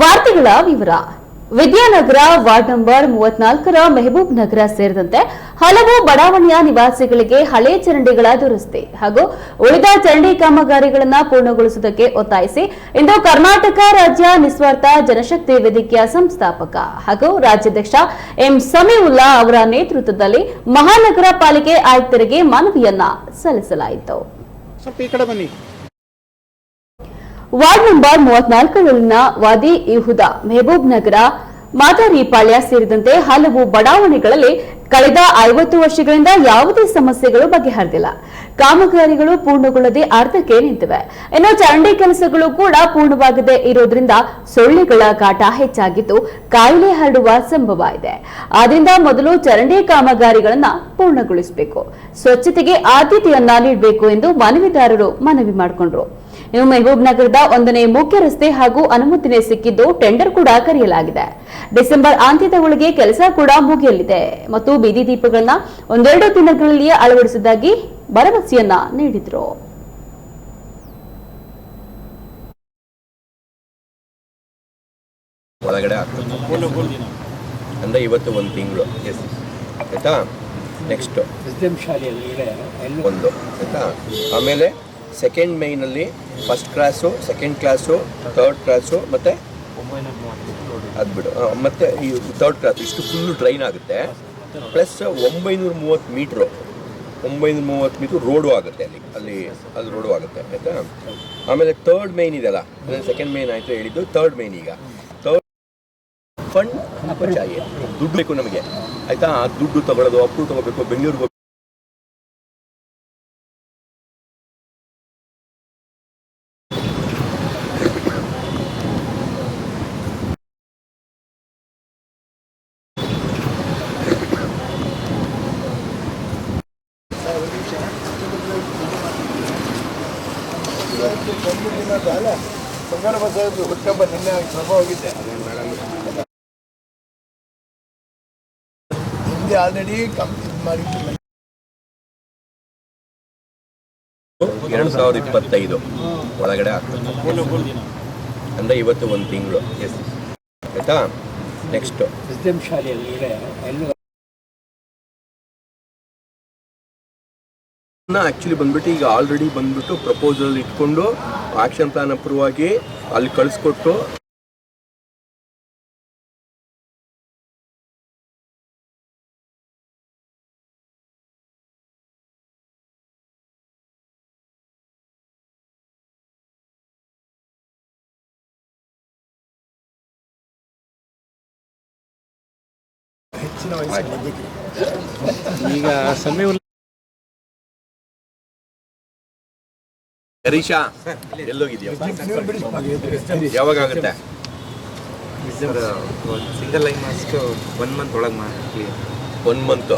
ವಾರ್ತೆಗಳ ವಿವರ. Vidyanagar ward number ಮೂವತ್ನಾಲ್ಕರ ಮೆಹಬೂಬ್ ನಗರ ಸೇರಿದಂತೆ ಹಲವು ಬಡಾವಣೆಯ ನಿವಾಸಿಗಳಿಗೆ ಹಳೆ ಚರಂಡಿಗಳ ದುರಸ್ತಿ ಹಾಗೂ ಉಳಿದ ಚರಂಡಿ ಕಾಮಗಾರಿಗಳನ್ನು ಪೂರ್ಣಗೊಳಿಸುವುದಕ್ಕೆ ಒತ್ತಾಯಿಸಿ ಇಂದು ಕರ್ನಾಟಕ ರಾಜ್ಯ ನಿಸ್ವಾರ್ಥ ಜನಶಕ್ತಿ ವೇದಿಕೆಯ ಸಂಸ್ಥಾಪಕ ಹಾಗೂ ರಾಜ್ಯಾಧ್ಯಕ್ಷ ಎಂ ಸಮೀವುಲ್ಲಾ ಅವರ ನೇತೃತ್ವದಲ್ಲಿ ಮಹಾನಗರ ಪಾಲಿಕೆ ಆಯುಕ್ತರಿಗೆ ಮನವಿಯನ್ನ ಸಲ್ಲಿಸಲಾಯಿತು ಸ್ವಲ್ಪ ಈ ಕಡೆ ಬನ್ನಿ ವಾರ್ಡ್ ನಂಬರ್ ಮೂವತ್ನಾಲ್ಕರಲ್ಲಿನ ವಾದಿ ಇಹುದಾ ಮೆಹಬೂಬ್ ನಗರ ಮಾದಾರಿಪಾಳ್ಯ ಸೇರಿದಂತೆ ಹಲವು ಬಡಾವಣೆಗಳಲ್ಲಿ ಕಳೆದ ಐವತ್ತು ವರ್ಷಗಳಿಂದ ಯಾವುದೇ ಸಮಸ್ಯೆಗಳು ಬಗೆಹರಿದಿಲ್ಲ. ಕಾಮಗಾರಿಗಳು ಪೂರ್ಣಗೊಳ್ಳದೆ ಅರ್ಧಕ್ಕೆ ನಿಂತಿವೆ. ಇನ್ನು ಚರಂಡಿ ಕೆಲಸಗಳು ಕೂಡ ಪೂರ್ಣವಾಗದೆ ಇರೋದ್ರಿಂದ ಸೊಳ್ಳೆಗಳ ಕಾಟ ಹೆಚ್ಚಾಗಿದ್ದು ಕಾಯಿಲೆ ಹರಡುವ ಸಂಭವ ಇದೆ. ಆದ್ರಿಂದ ಮೊದಲು ಚರಂಡಿ ಕಾಮಗಾರಿಗಳನ್ನ ಪೂರ್ಣಗೊಳಿಸಬೇಕು. ಸ್ವಚ್ಛತೆಗೆ ಆದ್ಯತೆಯನ್ನ ನೀಡಬೇಕು ಎಂದು ಮನವಿದಾರರು ಮನವಿ ಮಾಡಿಕೊಂಡ್ರು. ಇನ್ನು ಮೆಹಬೂಬ್ ನಗರದ ಒಂದನೇ ಮುಖ್ಯ ರಸ್ತೆ ಹಾಗೂ ಅನುಮತಿನೇ ಸಿಕ್ಕಿದ್ದು ಟೆಂಡರ್ ಕೂಡ ಕರೆಯಲಾಗಿದೆ. ಡಿಸೆಂಬರ್ ಅಂತ್ಯದ ಒಳಗೆ ಕೆಲಸ ಕೂಡ ಮುಗಿಯಲಿದೆ. ಮತ್ತು ಬೀದಿ ದೀಪಗಳನ್ನ ಒಂದೆರಡು ದಿನಗಳಲ್ಲಿಯೇ ಅಳವಡಿಸಿದ್ದಾಗಿ ಭರವಸೆಯನ್ನ ನೀಡಿದ್ರು. ಒಳಗಡೆ ಅಂದ್ರೆ ಇವತ್ತು ಒಂದು ತಿಂಗಳು. ಎಸ್ ನೆಕ್ಸ್ಟ್ ಒಂದು. ಆಯ್ತಾ? ಆಮೇಲೆ ಸೆಕೆಂಡ್ ಮೇನಲ್ಲಿ first class second class third class ಮತ್ತೆ ಅದ್ಬಿಡು. ಮತ್ತೆ ಈ ಥರ್ಡ್ ಕ್ಲಾಸ್ ಇಷ್ಟು ಫುಲ್ಲು ಟ್ರೈನ್ ಆಗುತ್ತೆ. ಪ್ಲಸ್ ಒಂಬೈನೂರ ಮೂವತ್ತು ಮೀಟ್ರು ಒಂಬೈನೂರ ಮೂವತ್ತು ಮೀಟ್ರ್ ರೋಡು ಆಗುತ್ತೆ ಅಲ್ಲಿ ಅಲ್ಲಿ ಅಲ್ಲಿ ರೋಡು ಆಗುತ್ತೆ, ಆಯಿತಾ? ಆಮೇಲೆ ಥರ್ಡ್ ಮೈನ್ ಇದೆಲ್ಲ ಸೆಕೆಂಡ್ ಮೈನ್ ಆಯಿತು ಹೇಳಿದ್ದು ಥರ್ಡ್ ಮೈನ್ ಈಗ. ಥರ್ಡ್ ಫಂಡ್ ಚಾಯಿ ದುಡ್ಡು ಬೇಕು ನಮಗೆ, ಆಯಿತಾ? ದುಡ್ಡು ತಗೊಳ್ಳೋದು, ಅಪ್ರೂವ್ ತಗೋಬೇಕು, ಬೆಂಗಳೂರಿಗೆ ಬಂಗಾರ ಬಸ್ ಹುಟ್ಟಬ್ಬ ನಿನ್ನೆ ಸಭ ಹೋಗಿದ್ದೆ. ಹಿಂದೆ ಆಲ್ರೆಡಿ ಕಂಪ್ಲೀಟ್ ಮಾಡಿದ್ದೀನಿ ಎರಡು ಸಾವಿರದ ಇಪ್ಪತ್ತೈದು ಒಳಗಡೆ ಅಂದ್ರೆ ಅಂದರೆ ಇವತ್ತು ಒಂದು ತಿಂಗಳು. ಎಸ್ ಆಯಿತಾ? ನೆಕ್ಸ್ಟು ಎಸ್ ಎಂ ಶಾಲೆಯಲ್ಲಿ ಆ್ಯಕ್ಚುಲಿ ಬಂದ್ಬಿಟ್ಟು ಈಗ ಆಲ್ರೆಡಿ ಬಂದ್ಬಿಟ್ಟು ಪ್ರಪೋಸಲ್ ಇಟ್ಕೊಂಡು ಆಕ್ಷನ್ ಪ್ಲಾನ್ ಅಪ್ರೂವ್ ಆಗಿ ಅಲ್ಲಿ ಕಳಿಸ್ಕೊಟ್ಟು. ಈಗ ಸಮಯ ಹರೀಶಾ ಎಲ್ಲೋಗಿದ್ಯಾ ಯಾವಾಗ ಆಗುತ್ತೆ single line mask one month ಒಳಗೆ ಮಾಡಿ ಒನ್ ಮಂತ್